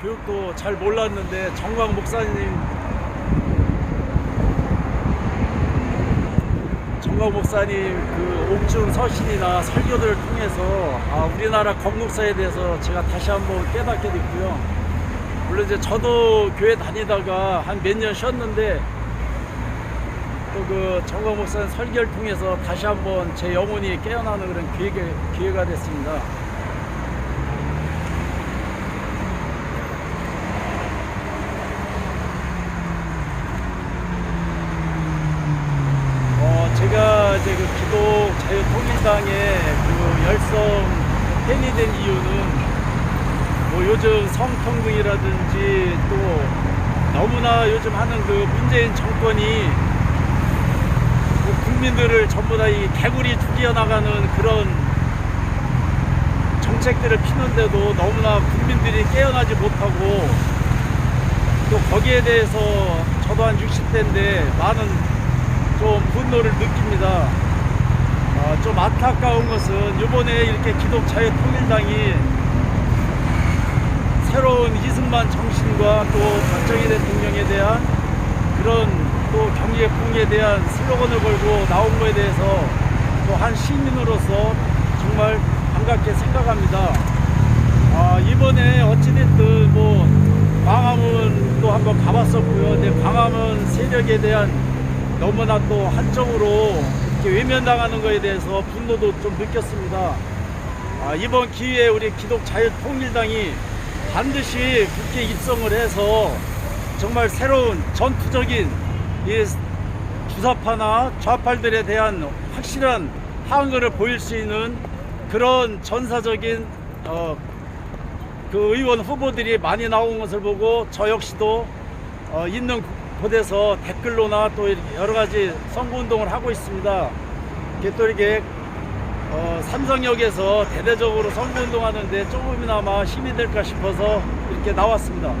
교육도 잘 몰랐는데 정광 목사님 정광 목사님 그 옥중 서신이나 설교들을 통해서 아, 우리나라 건국사에 대해서 제가 다시 한번 깨닫게 됐고요. 물론 이제 저도 교회 다니다가 한 몇 년 쉬었는데 또 그 정광 목사님 설교를 통해서 다시 한번 제 영혼이 깨어나는 그런 기회가, 기회가 됐습니다. 어, 제가 이제 그 기독 자유통일당의 그 열성 팬이 된 이유는 뭐 요즘 성평등이라든지 또 너무나 요즘 하는 그 문재인 정권이 뭐 국민들을 전부 다 이 개구리 죽여 나가는 그런 정책들을 피는데도 너무나 국민들이 깨어나지 못하고 또 거기에 대해서 저도 한 60대인데 많은 좀 분노를 느낍니다. 어, 좀 안타까운 것은 이번에 이렇게 기독자유통일당이 새로운 이승만 정신과 또 박정희 대통령에 대한 그런 또 경제 부흥에 대한 슬로건을 걸고 나온 거에 대해서 또 한 시민으로서 정말 반갑게 생각합니다. 아, 이번에 어찌됐든 뭐 광화문 또 한번 가봤었고요. 근데 광화문 세력에 대한 너무나 또 한쪽으로 이렇게 외면당하는 것에 대해서 분노도 좀 느꼈습니다. 아, 이번 기회에 우리 기독자유통일당이 반드시 국회 입성을 해서 정말 새로운 전투적인 이 주사파나 좌팔들에 대한 확실한 항의를 보일 수 있는 그런 전사적인 어, 그 의원 후보들이 많이 나온 것을 보고 저 역시도 어, 있는 곳에서 댓글로나 또 여러 가지 선거 운동을 하고 있습니다. 이렇게 또 이렇게 어, 삼성역에서 대대적으로 선거 운동하는데 조금이나마 힘이 될까 싶어서 이렇게 나왔습니다.